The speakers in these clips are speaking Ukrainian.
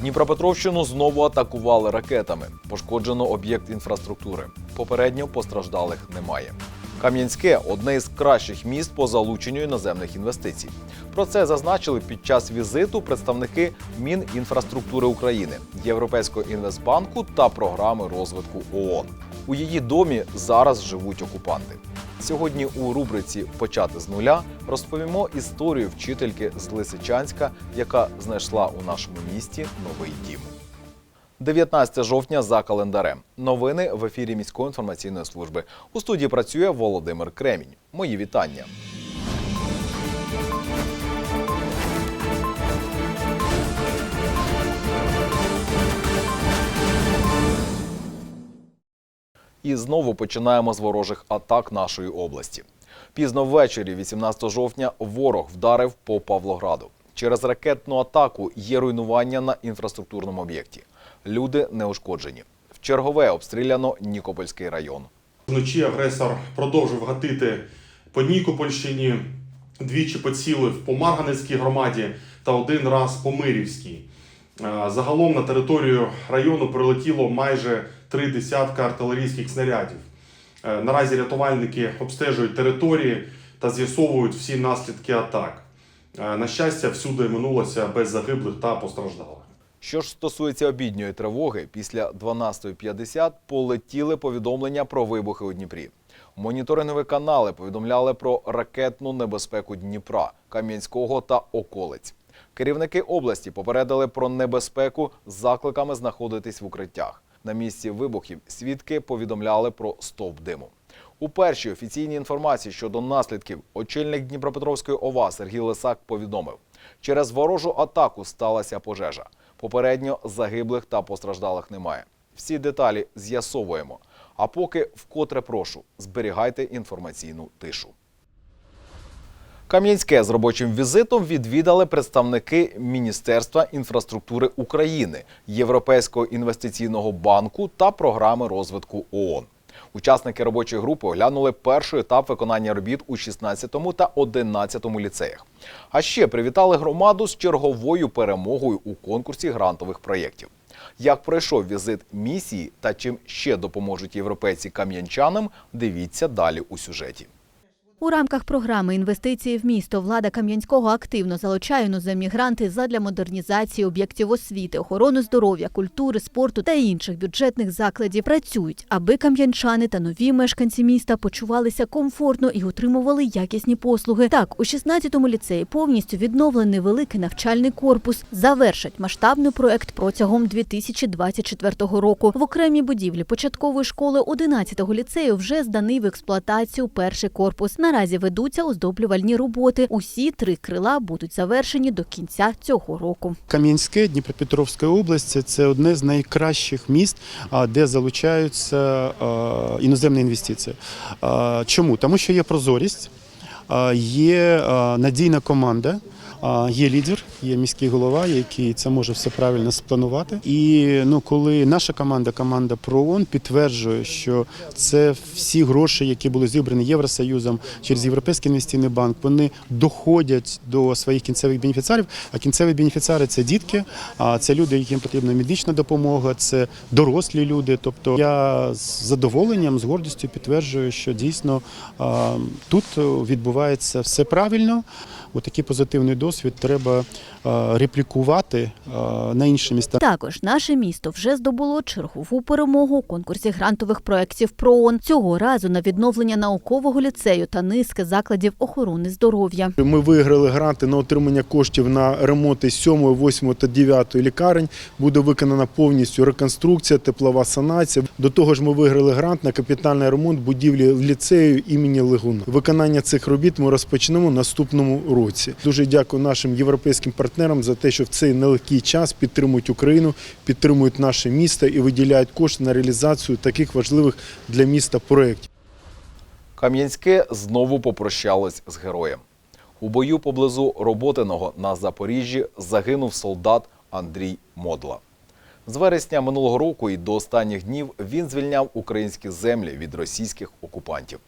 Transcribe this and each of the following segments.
Дніпропетровщину знову атакували ракетами. Пошкоджено об'єкт інфраструктури. Попередньо постраждалих немає. Кам'янське одне із кращих міст по залученню іноземних інвестицій. Про це зазначили під час візиту представники Мінінфраструктури України, Європейського інвестбанку та програми розвитку ООН. У її домі зараз живуть окупанти. Сьогодні у рубриці Почати з нуля розповімо історію вчительки з Лисичанська, яка знайшла у нашому місті новий дім. 19 жовтня за календарем. Новини в ефірі міської інформаційної служби. У студії працює Володимир Кремінь. Мої вітання. І знову починаємо з ворожих атак нашої області. Пізно ввечері, 18 жовтня, ворог вдарив по Павлограду. Через ракетну атаку є руйнування на інфраструктурному об'єкті. Люди не ушкоджені. В чергове обстріляно Нікопольський район. Вночі агресор продовжив гатити по Нікопольщині, двічі поцілив по Марганецькій громаді та один раз по Мирівській. Е, Загалом на територію району прилетіло майже три десятка артилерійських снарядів. Е, Наразі рятувальники обстежують території та з'ясовують всі наслідки атак. Е, На щастя, всюди минулося без загиблих та постраждалих. Що ж стосується обідньої тривоги, після 12.50 полетіли повідомлення про вибухи у Дніпрі. Моніторингові канали повідомляли про ракетну небезпеку Дніпра, Кам'янського та околиць. Керівники області попередили про небезпеку з закликами знаходитись в укриттях. На місці вибухів свідки повідомляли про стовп диму. У першій офіційній інформації щодо наслідків очільник Дніпропетровської ОВА Сергій Лисак повідомив, через ворожу атаку сталася пожежа. Попередньо загиблих та постраждалих немає. Всі деталі з'ясовуємо. А поки вкотре прошу, зберігайте інформаційну тишу. Кам'янське з робочим візитом відвідали представники Міністерства інфраструктури України, Європейського інвестиційного банку та програми розвитку ООН. Учасники робочої групи оглянули перший етап виконання робіт у 16 та 11 ліцеях. А ще привітали громаду з черговою перемогою у конкурсі грантових проєктів. Як пройшов візит місії та чим ще допоможуть європейці кам'янчанам, дивіться далі у сюжеті. У рамках програми інвестиції в місто влада Кам'янського активно залучає іноземні гранти задля модернізації об'єктів освіти, охорони здоров'я, культури, спорту та інших бюджетних закладів. Працюють, аби кам'янчани та нові мешканці міста почувалися комфортно і отримували якісні послуги. Так, у 16-му ліцеї повністю відновлений великий навчальний корпус. Завершать масштабний проект протягом 2024 року. В окремій будівлі початкової школи 11-го ліцею вже зданий в експлуатацію перший корпус. Наразі ведуться оздоблювальні роботи. Усі три крила будуть завершені до кінця цього року. Кам'янське Дніпропетровська область це одне з найкращих міст, де залучаються іноземні інвестиції. Чому? Тому що є прозорість, є надійна команда. Є лідер, є міський голова, який це може все правильно спланувати. І ну, коли наша команда, команда ПРООН, підтверджує, що це всі гроші, які були зібрані Євросоюзом через Європейський інвестиційний банк, вони доходять до своїх кінцевих бенефіціарів. А кінцеві бенефіціари це дітки, а це люди, яким потрібна медична допомога, це дорослі люди. Тобто я з задоволенням, з гордістю підтверджую, що дійсно тут відбувається все правильно. Отакий позитивний досвід треба реплікувати на інші міста. Також наше місто вже здобуло чергову перемогу у конкурсі грантових проєктів ПРООН. Цього разу на відновлення наукового ліцею та низки закладів охорони здоров'я. Ми виграли гранти на отримання коштів на ремонти 7, 8 та 9 лікарень. Буде виконана повністю реконструкція, теплова санація. До того ж, ми виграли грант на капітальний ремонт будівлі ліцею імені Легуна. Виконання цих робіт ми розпочнемо наступному році. Дуже дякую нашим європейським партнерам за те, що в цей нелегкий час підтримують Україну, підтримують наше місто і виділяють кошти на реалізацію таких важливих для міста проєктів. Кам'янське знову попрощалось з героєм. У бою поблизу Роботиного на Запоріжжі загинув солдат Андрій Модла. З вересня минулого року і до останніх днів він звільняв українські землі від російських окупантів.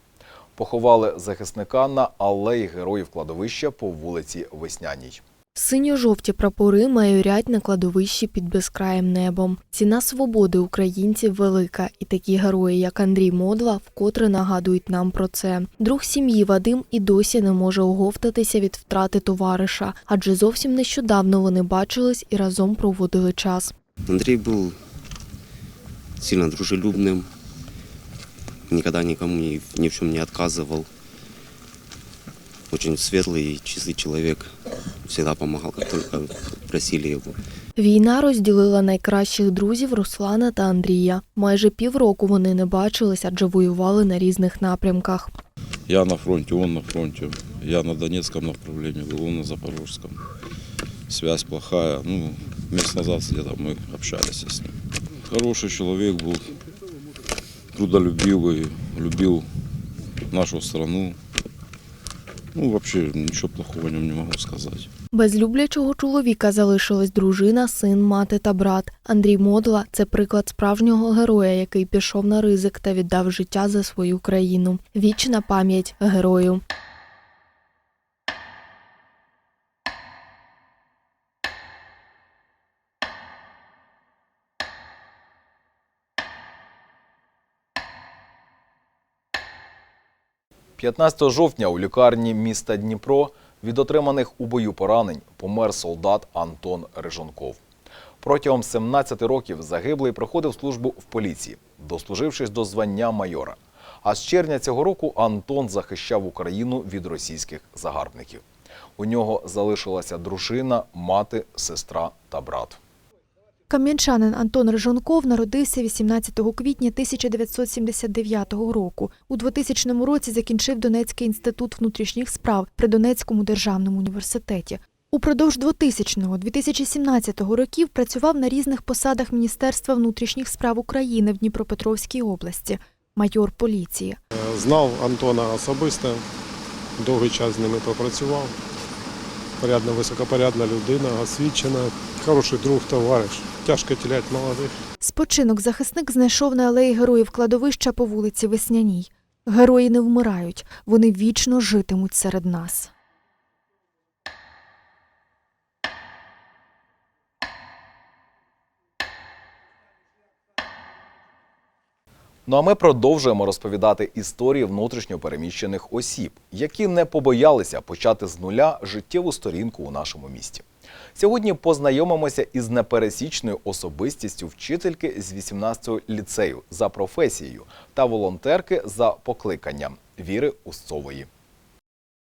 Поховали захисника на алеї героїв кладовища по вулиці Весняній. Синьо-жовті прапори майорять на кладовищі під безкраєм небом. Ціна свободи українців велика, і такі герої, як Андрій Модла, вкотре нагадують нам про це. Друг сім'ї Вадим і досі не може оговтатися від втрати товариша, адже зовсім нещодавно вони бачились і разом проводили час. Андрей был сильно дружелюбным, никогда никому ни, ни в чем не отказывал. Очень светлый и чистый человек. Всегда помогал, как только просили его. Війна розділила найкращих друзів Руслана та Андрія. Майже півроку вони не бачились, адже воювали на різних напрямках. Я на фронте, он на фронте. Я на Донецком направлении был, он на Запорожском. Связь плохая. Ну, месяц назад где-то мы общались с ним. Хороший человек был, трудолюбивый, любил нашу страну. Ну, вообще, нічого плохого о нем не можу сказати. Без люблячого чоловіка залишилась дружина, син, мати та брат. Андрій Модла це приклад справжнього героя, який пішов на ризик та віддав життя за свою країну. Вічна пам'ять герою. – 15 жовтня у лікарні міста Дніпро від отриманих у бою поранень помер солдат Антон Рижонков. Протягом 17 років загиблий проходив службу в поліції, дослужившись до звання майора. А з червня цього року Антон захищав Україну від російських загарбників. У нього залишилася дружина, мати, сестра та брат. Кам'янчанин Антон Рижонков народився 18 квітня 1979 року. У 2000 році закінчив Донецький інститут внутрішніх справ при Донецькому державному університеті. Упродовж 2000-2017 років працював на різних посадах Міністерства внутрішніх справ України в Дніпропетровській області, майор поліції. Знав Антона особисто, довгий час з ними пропрацював. Порядна, високопорядна людина, освічена, хороший друг, товариш. Тяжко теряти молодих. Спочинок захисник знайшов на алеї героїв кладовища по вулиці Весняній. Герої не вмирають, вони вічно житимуть серед нас. Ну а ми продовжуємо розповідати історії внутрішньо переміщених осіб, які не побоялися почати з нуля життєву сторінку у нашому місті. Сьогодні познайомимося із непересічною особистістю вчительки з 18-го ліцею за професією та волонтерки за покликанням Віри Усцової.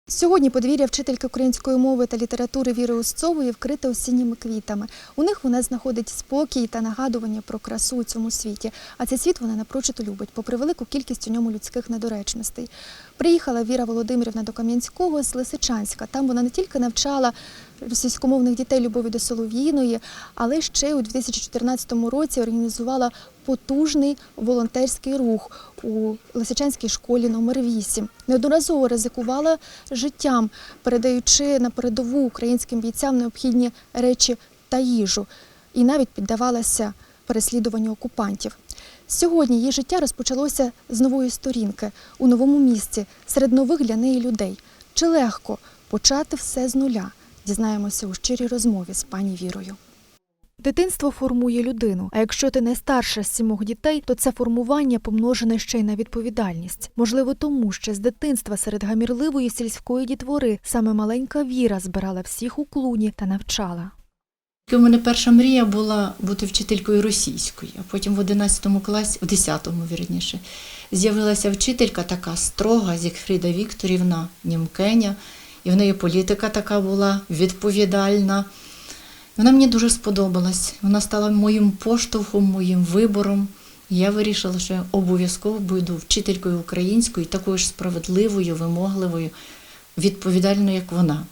Сьогодні подвір'я вчительки української мови та літератури Віри Усцової вкрите осінніми квітами. У них вона знаходить спокій та нагадування про красу у цьому світі. А цей світ вона напрочуд любить, попри велику кількість у ньому людських недоречностей. Приїхала Віра Володимирівна до Кам'янського з Лисичанська. Там вона не тільки навчала російськомовних дітей любові до Солов'їної, але ще у 2014 році організувала потужний волонтерський рух у Лисичанській школі номер 8 Неодноразово ризикувала життям, передаючи на передову українським бійцям необхідні речі та їжу, і навіть піддавалася переслідуванню окупантів. Сьогодні її життя розпочалося з нової сторінки у новому місці серед нових для неї людей. Чи легко почати все з нуля? Дізнаємося у щирій розмові з пані Вірою. Дитинство формує людину. А якщо ти не старша з сімох дітей, то це формування помножене ще й на відповідальність. Можливо, тому що з дитинства серед гамірливої сільської дітвори саме маленька Віра збирала всіх у клуні та навчала. У мене перша мрія була бути вчителькою російської, а потім в 11 класі, в 10-му, вірніше, з'явилася вчителька така строга, Зігфріда Вікторівна, Німкеня, і в неї політика така була відповідальна. Вона мені дуже сподобалась. Вона стала моїм поштовхом, моїм вибором. Я вирішила, що я обов'язково буду вчителькою українською, такою ж справедливою, вимогливою, відповідальною, як вона.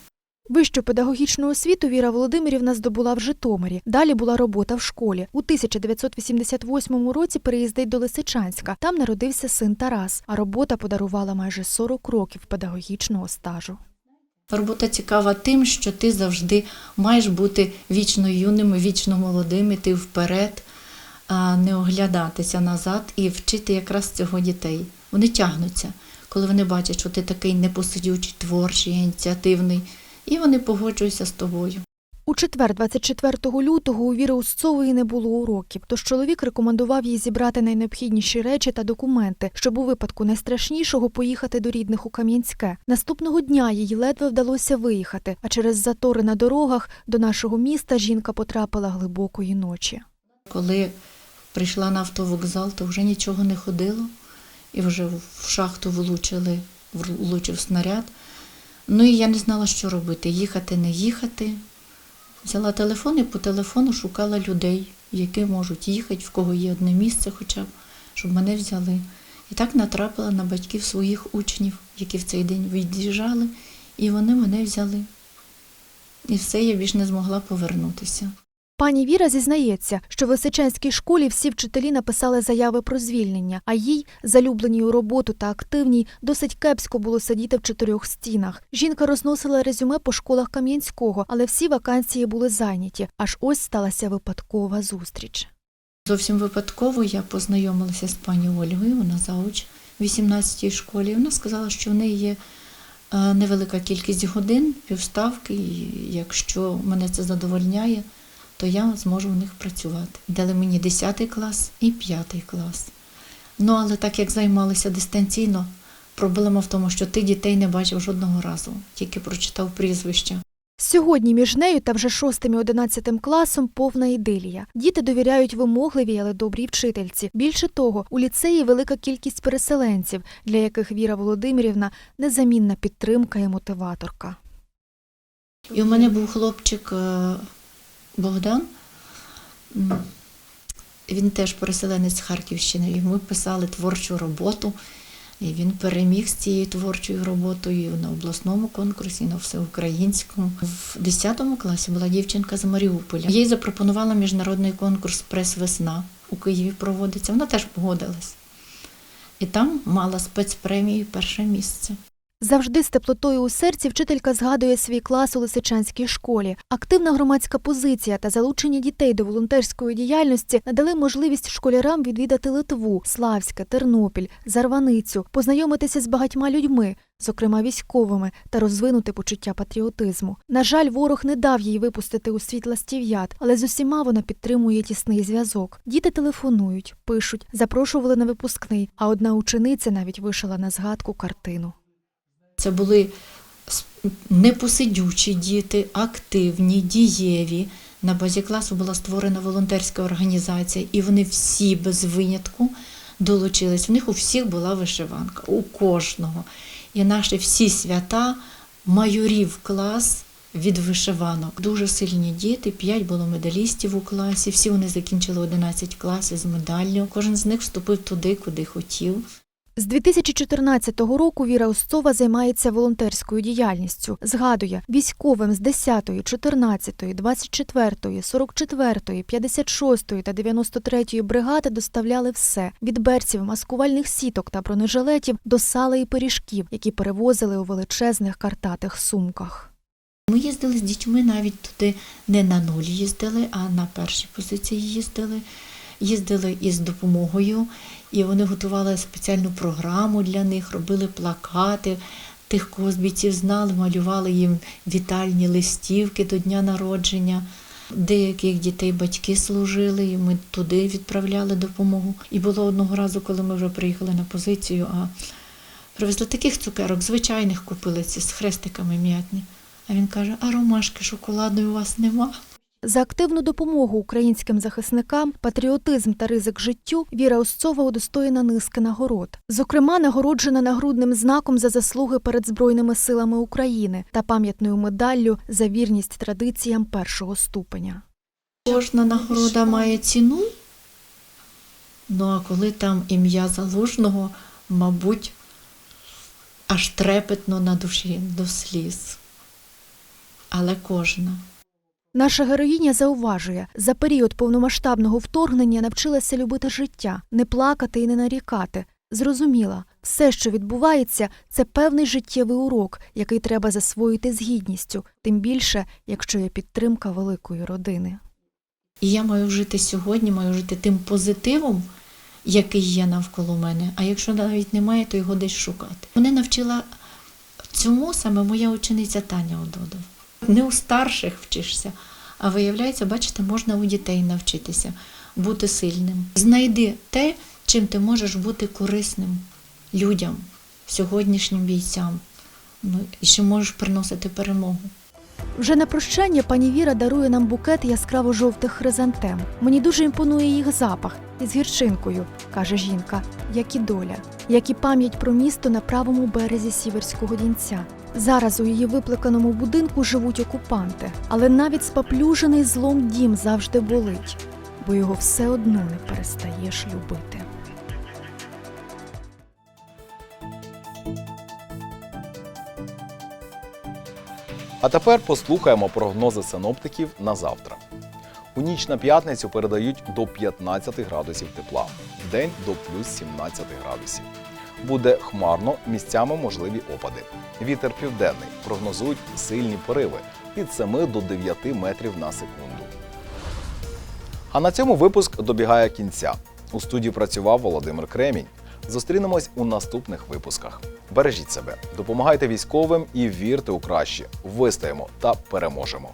Вищу педагогічну освіту Віра Володимирівна здобула в Житомирі. Далі була робота в школі. У 1988 році переїздить до Лисичанська. Там народився син Тарас, а робота подарувала майже 40 років педагогічного стажу. Робота цікава тим, що ти завжди маєш бути вічно юним, вічно молодим, іти вперед, не оглядатися назад і вчити якраз цього дітей. Вони тягнуться, коли вони бачать, що ти такий непосидючий, творчий, ініціативний, І вони погоджуються з тобою. У четвер, 24 лютого, у Віри Усцової не було уроків, тож чоловік рекомендував їй зібрати найнеобхідніші речі та документи, щоб у випадку найстрашнішого поїхати до рідних у Кам'янське. Наступного дня їй ледве вдалося виїхати, а через затори на дорогах до нашого міста жінка потрапила глибокої ночі. Коли прийшла на автовокзал, то вже нічого не ходило, і вже в шахту влучили, влучив снаряд. Ну і я не знала, що робити: їхати, не їхати. Взяла телефон і по телефону шукала людей, які можуть їхати, в кого є одне місце, хоча б, щоб мене взяли. І так натрапила на батьків своїх учнів, які в цей день від'їжджали, і вони мене взяли. І все, я більш не змогла повернутися. Пані Віра зізнається, що в Лисичанській школі всі вчителі написали заяви про звільнення, а їй, залюбленій у роботу та активній, досить кепсько було сидіти в чотирьох стінах. Жінка розносила резюме по школах Кам'янського, але всі вакансії були зайняті. Аж ось сталася випадкова зустріч. Зовсім випадково я познайомилася з пані Ольгою, вона зауч в 18-й школі. Вона сказала, що в неї є е, невелика кількість годин, півставки, і якщо мене це задовольняє, то я зможу в них працювати. Дали мені 10 клас і 5 клас. Ну, але так як займалися дистанційно, проблема в тому, що ти дітей не бачив жодного разу, тільки прочитав прізвища. Сьогодні між нею та вже шостим і одинадцятим класом повна ідилія. Діти довіряють вимогливій, але добрій вчительці. Більше того, у ліцеї велика кількість переселенців, для яких Віра Володимирівна незамінна підтримка і мотиваторка. І у мене був хлопчик е, Богдан. Він теж переселенець з Харківщини. І ми писали творчу роботу. І він переміг з цією творчою роботою на обласному конкурсі, на всеукраїнському. В 10 класі була дівчинка з Маріуполя. Їй запропонувала міжнародний конкурс Прес-весна у Києві проводиться. Вона теж погодилась. І там мала спецпремію перше місце. Завжди з теплотою у серці вчителька згадує свій клас у Лисичанській школі. Активна громадська позиція та залучення дітей до волонтерської діяльності надали можливість школярам відвідати Литву, Славське, Тернопіль, Зарваницю, познайомитися з багатьма людьми, зокрема військовими, та розвинути почуття патріотизму. На жаль, ворог не дав їй випустити у світ ластів'ят, але з усіма вона підтримує тісний зв'язок. Діти телефонують, пишуть, запрошували на випускний, а одна учениця навіть вишила на згадку картину. Це були непосидючі діти, активні, дієві. На базі класу була створена волонтерська організація, і вони всі без винятку долучились. В них у всіх була вишиванка, у кожного. І наші всі свята майорів клас від вишиванок. Дуже сильні діти, п'ять було медалістів у класі, всі вони закінчили 11 класів з медаллю. Кожен з них вступив туди, куди хотів. З 2014 року Віра Устцова займається волонтерською діяльністю. Згадує, військовим з 10-ї, 14-ї, 24-ї, 44-ї, 56-ї та 93-ї бригади доставляли все – від берців, маскувальних сіток та бронежилетів до сала і пиріжків, які перевозили у величезних картатих сумках. Ми їздили з дітьми навіть туди не на нуль їздили, а на перші позиції їздили. Їздили із допомогою, і вони готували спеціальну програму для них, робили плакати. Тих, кого знали, малювали їм вітальні листівки до дня народження. Деяких дітей батьки служили, і ми туди відправляли допомогу. І було одного разу, коли ми вже приїхали на позицію, а привезли таких цукерок, звичайних купили ці з хрестиками м'ятні. А він каже: а ромашки шоколадної у вас нема. За активну допомогу українським захисникам, патріотизм та ризик життю Віра Устцова удостоєна низки нагород. Зокрема, нагороджена нагрудним знаком за заслуги перед Збройними силами України та пам'ятною медаллю за вірність традиціям першого ступеня. Кожна нагорода має ціну. Ну а коли там ім'я залужного, мабуть, аж трепетно на душі до сліз. Але кожна. Наша героїня зауважує, за період повномасштабного вторгнення навчилася любити життя, не плакати і не нарікати. Зрозуміла, все, що відбувається, це певний життєвий урок, який треба засвоїти з гідністю, тим більше, якщо є підтримка великої родини. І я маю жити сьогодні, маю жити тим позитивом, який є навколо мене. А якщо навіть немає, то його десь шукати. Мене навчила цьому саме моя учениця Таня Ододов. Не у старших вчишся, а виявляється, бачите, можна у дітей навчитися бути сильним. Знайди те, чим ти можеш бути корисним людям, сьогоднішнім бійцям. Ну, і що можеш приносити перемогу. Вже на прощання пані Віра дарує нам букет яскраво-жовтих хризантем. Мені дуже імпонує їх запах із гірчинкою, каже жінка, як і доля, як і пам'ять про місто на правому березі Сіверського дінця. Зараз у її виплеканому будинку живуть окупанти, але навіть спаплюжений злом дім завжди болить, бо його все одно не перестаєш любити. А тепер послухаємо прогнози синоптиків на завтра. У ніч на п'ятницю передають до 15 градусів тепла, в день до плюс 17 градусів. Буде хмарно, місцями можливі опади. Вітер південний прогнозують сильні пориви від 7 до 9 метрів на секунду. А на цьому випуск добігає кінця. У студії працював Володимир Кремінь. Зустрінемось у наступних випусках. Бережіть себе, допомагайте військовим і вірте у краще. Вистоїмо та переможемо.